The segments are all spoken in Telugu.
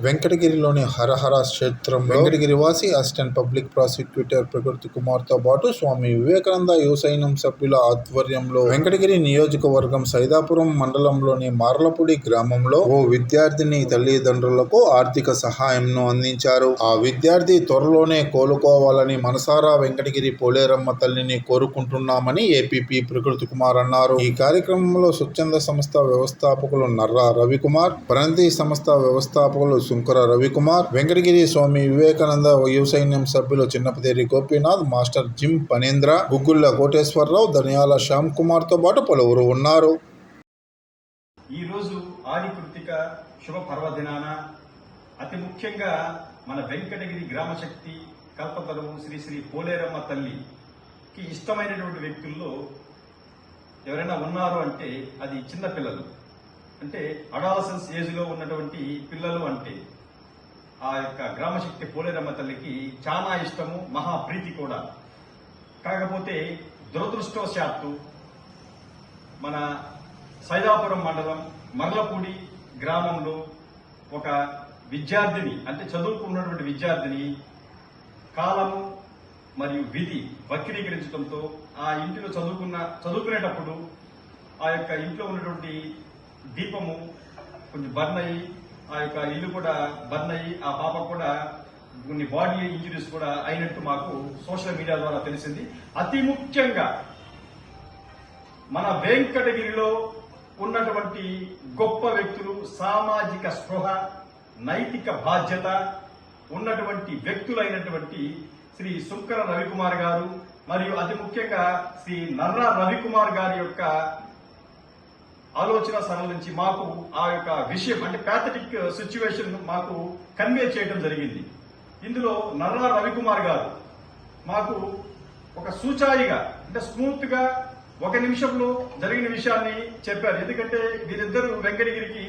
వెంకటగిరిలోని హరహర క్షేత్రం వెంకటగిరి వాసి అసిస్టెంట్ పబ్లిక్ ప్రాసిక్యూటర్ ప్రకృతి కుమార్తో పాటు స్వామి వివేకానంద యువ సభ్యుల ఆధ్వర్యంలో వెంకటగిరి నియోజకవర్గం సైదాపురం మండలంలోని మార్లపూడి గ్రామంలో ఓ విద్యార్థిని తల్లిదండ్రులకు ఆర్థిక సహాయంను అందించారు. ఆ విద్యార్థి త్వరలోనే కోలుకోవాలని మనసారా వెంకటగిరి పోలేరమ్మ తల్లిని కోరుకుంటున్నామని ఏపీపీ ప్రకృతి కుమార్ అన్నారు. ఈ కార్యక్రమంలో స్వచ్ఛంద సంస్థ వ్యవస్థాపకులు నర్రా రవికుమార్ ప్రణతి సంస్థ వ్యవస్థాపకులు శుంకర రవికుమార్ వెంకటగిరి స్వామి వివేకానంద యువ సైన్యం సభ్యులు చిన్నపతేరి గోపీనాథ్ మాస్టర్ జిమ్ పనేంద్ర గుగ్గుళ్ళ కోటేశ్వరరావు ధనియాల శ్యామ్ కుమార్తో పాటు పలువురు ఉన్నారు. ఈ రోజు ఆది కృతిక శుభ పర్వదినాన అతి ముఖ్యంగా మన వెంకటగిరి గ్రామశక్తి కల్పతరువు శ్రీ శ్రీ పోలేరమ్మ తల్లికి ఇష్టమైనటువంటి వ్యక్తుల్లో ఎవరైనా ఉన్నారు అంటే అది చిన్నపిల్లలు అంటే అడాలసెన్స్ ఏజ్లో ఉన్నటువంటి పిల్లలు అంటే ఆ యొక్క గ్రామశక్తి పోలేరమ్మ తల్లికి చాలా ఇష్టము మహా ప్రీతి కూడా. కాకపోతే దురదృష్టవశాత్తు మన సైదాపురం మండలం మర్లపూడి గ్రామంలో ఒక విద్యార్థిని అంటే చదువుకున్నటువంటి విద్యార్థిని కాలము మరియు విధి వక్రీకరించడంతో ఆ ఇంటిలో చదువుకున్న చదువుకునేటప్పుడు ఆ యొక్క ఇంట్లో ఉన్నటువంటి దీపము కొంచెం బర్న్ అయ్యి ఆ యొక్క ఇల్లు కూడా బర్న్ అయ్యి ఆ పాప కూడా కొన్ని బాడీ ఇంజరీస్ కూడా అయినట్టు మాకు సోషల్ మీడియా ద్వారా తెలిసింది. అతి ముఖ్యంగా మన వెంకటగిరిలో ఉన్నటువంటి గొప్ప వ్యక్తులు సామాజిక స్పృహ నైతిక బాధ్యత ఉన్నటువంటి వ్యక్తులైనటువంటి శ్రీ శుంకర రవికుమార్ గారు మరియు అతి ముఖ్యంగా శ్రీ నర్ర రవికుమార్ గారి యొక్క ఆలోచన సరళ నుంచి మాకు ఆ యొక్క విషయం అంటే ప్యాథటిక్ సిచ్యువేషన్ మాకు కన్వే చేయడం జరిగింది. ఇందులో నర్రా రవికుమార్ గారు మాకు ఒక సూచాయిగా అంటే స్మూత్గా ఒక నిమిషంలో జరిగిన విషయాన్ని చెప్పారు. ఎందుకంటే వీరిద్దరు వెంకటగిరికి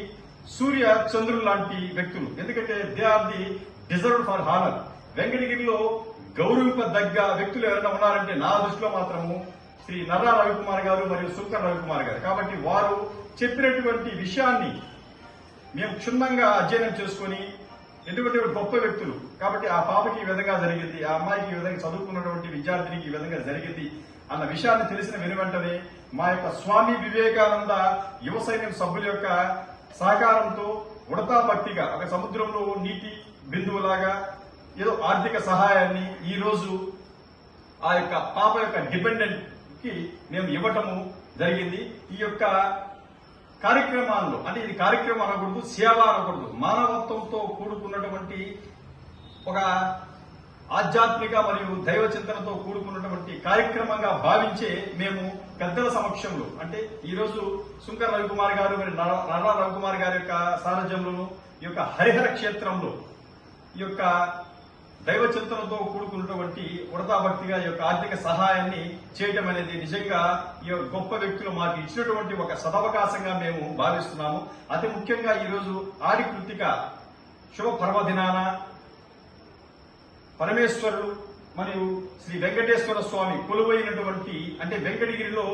సూర్య చంద్రులు లాంటి వ్యక్తులు. ఎందుకంటే they are the deserve for honour వెంకటగిరిలో గౌరవింపదగ్గ వ్యక్తులు ఎవరైనా ఉన్నారంటే నా దృష్టిలో మాత్రము శ్రీ నర్రా రవికుమార్ గారు మరియు శుంకర్ రవికుమార్ గారు. కాబట్టి వారు చెప్పినటువంటి విషయాన్ని మేము క్షుణ్ణంగా అధ్యయనం చేసుకొని ఎందుకంటే గొప్ప వ్యక్తులు కాబట్టి ఆ పాపకి ఈ విధంగా జరిగింది ఆ అమ్మాయికి ఈ విధంగా చదువుకున్నటువంటి విద్యార్థినికి ఈ విధంగా జరిగింది అన్న విషయాన్ని తెలిసిన వెనువెంటనే మా యొక్క స్వామి వివేకానంద యువ సైన్యం సభ్యుల యొక్క సహకారంతో ఉడతా భక్తిగా ఒక సముద్రంలో నీటి బిందువులాగా ఏదో ఆర్థిక సహాయాన్ని ఈరోజు ఆ యొక్క పాప యొక్క డిపెండెంట్ కి మేము ఇవ్వటము జరిగింది. ఈ యొక్క కార్యక్రమాల్లో అంటే ఇది కార్యక్రమం అనకూడదు సేవ అనకూడదు. మానవత్వంతో కూడుకున్నటువంటి ఒక ఆధ్యాత్మిక మరియు దైవ చింతనతో కూడుకున్నటువంటి కార్యక్రమంగా భావించే మేము పెద్దల సమక్షంలో అంటే ఈరోజు శుంకర్ రవికుమార్ గారు మరియు నర- రవికుమార్ గారి యొక్క సారథ్యంలోను ఈ యొక్క హరిహర క్షేత్రంలో ఈ యొక్క దైవ చింతనతో కూడుకున్నటువంటి ఉడతాభక్తిగా ఈ యొక్క ఆర్థిక సహాయాన్ని చేయటం అనేది నిజంగా ఈ యొక్క గొప్ప వ్యక్తులు మాకు ఇచ్చినటువంటి ఒక సదవకాశంగా మేము భావిస్తున్నాము. అతి ముఖ్యంగా ఈరోజు ఆది కృతిక శుభ పర్వదినాన పరమేశ్వరుడు మరియు శ్రీ వెంకటేశ్వర స్వామి కొలువైనటువంటి అంటే వెంకటగిరిలో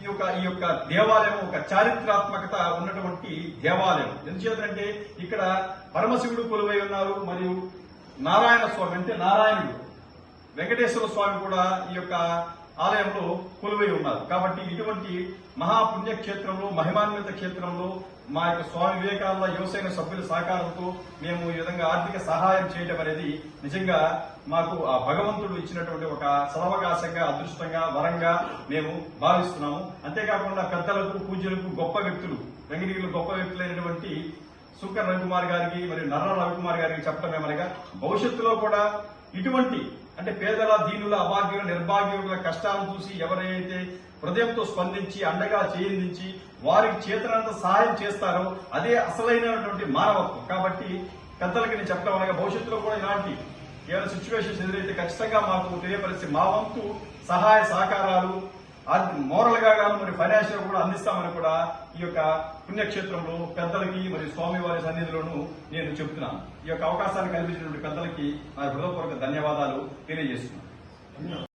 ఈ యొక్క ఈ యొక్క దేవాలయం ఒక చారిత్రాత్మకత ఉన్నటువంటి దేవాలయం. ఎందుచేతంటే ఇక్కడ పరమశివుడు కొలువై ఉన్నారు మరియు నారాయణ స్వామి అంటే నారాయణుడు. వెంకటేశ్వర స్వామి కూడా ఈ యొక్క ఆలయంలో కొలువై ఉన్నారు. కాబట్టి ఇటువంటి మహాపుణ్యక్షేత్రంలో మహిమాన్విత క్షేత్రంలో మా యొక్క స్వామి వివేకానంద యువసేన సభ్యుల సహకారంతో మేము ఈ విధంగా ఆర్థిక సహాయం చేయడం అనేది నిజంగా మాకు ఆ భగవంతుడు ఇచ్చినటువంటి ఒక సదవకాశంగా అదృష్టంగా వరంగా మేము భావిస్తున్నాము. అంతేకాకుండా పెద్దలకు పూజలకు గొప్ప వ్యక్తులు వెంకటగిరిలో గొప్ప వ్యక్తులైనటువంటి సుకర్ రవికుమార్ గారికి మరియు నర్ర రవికుమార్ గారికి చెప్పడం ఏమనగా భవిష్యత్తులో కూడా ఇటువంటి అంటే పేదల దీనుల అభాగ్యుల నిర్భాగ్యుల కష్టాలను చూసి ఎవరైతే హృదయంతో స్పందించి అండగా చేయించి వారికి చేతనంత సహాయం చేస్తారో అదే అసలైనటువంటి మానవత్వం. కాబట్టి పెద్దలకి నేను చెప్పడం అనగా భవిష్యత్తులో కూడా ఇలాంటి ఏమైనా సిచ్యువేషన్స్ ఎదురైతే ఖచ్చితంగా మాకు తెలియపరిచి మా వంతు సహాయ సహకారాలు మోరల్గా మరి ఫైనాన్షియల్ కూడా అందిస్తామని కూడా ఈ యొక్క పుణ్యక్షేత్రంలో పెద్దలకి మరియు స్వామివారి సన్నిధిలోనూ నేను చెబుతున్నాను ఈ యొక్క అవకాశాన్ని కల్పించినటువంటి పెద్దలకి నా హృదయపూర్వక ధన్యవాదాలు తెలియజేస్తున్నాను.